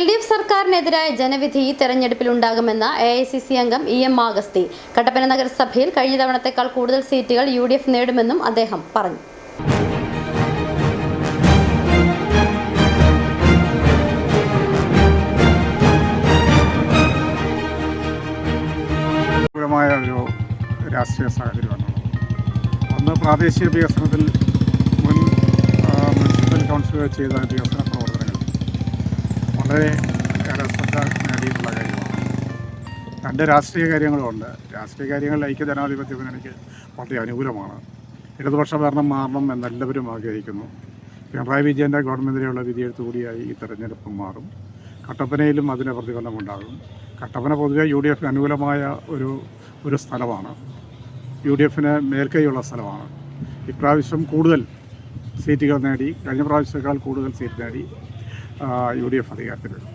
L D F സർക്കാരിനെതിരായ ജനവിധി ഈ തെരഞ്ഞെടുപ്പിൽ ഉണ്ടാകുമെന്ന് എ ഐ സി സി അംഗം ഇ എം ആഗസ്തി. കട്ടപ്പന നഗരസഭയിൽ കഴിഞ്ഞ തവണത്തേക്കാൾ കൂടുതൽ സീറ്റുകൾ യു ഡി എഫ് നേടുമെന്നും അദ്ദേഹം പറഞ്ഞു. ഒരു രാഷ്ട്രീയ സാഹചര്യമാണ് ഒന്ന് പ്രാദേശിക വികസനത്തിൽ മുൻ മുനിസിപ്പൽ കൗൺസിലർ ചെയ്ത വികസന വളരെ ഏറെ ശ്രദ്ധ നേടിയിട്ടുള്ള കാര്യമാണ്. രണ്ട് രാഷ്ട്രീയ കാര്യങ്ങളുമുണ്ട്. രാഷ്ട്രീയ കാര്യങ്ങളിൽ ഐക്യ ജനാധിപത്യ മുന്നണിക്ക് വളരെ അനുകൂലമാണ്. ഇടതുപക്ഷ ഭരണം മാറണം എന്നെല്ലാവരും ആഗ്രഹിക്കുന്നു. പിണറായി വിജയന്റെ ഗവൺമെന്റിനെയുള്ള വിധിയെഴുത്ത് കൂടിയായി ഈ തെരഞ്ഞെടുപ്പ് മാറും. കട്ടപ്പനയിലും അതിന് പ്രതിഫലമുണ്ടാകും. കട്ടപ്പന പൊതുവെ യു ഡി എഫിന് അനുകൂലമായ ഒരു ഒരു സ്ഥലമാണ്. യു ഡി എഫിന് മേൽക്കൈയുള്ള സ്ഥലമാണ്. ഇപ്രാവശ്യം കൂടുതൽ സീറ്റുകൾ നേടി കഴിഞ്ഞ പ്രാവശ്യത്തേക്കാൾ കൂടുതൽ സീറ്റ് നേടി. യു ഡി എഫ് അധികാരത്തിൽ വരും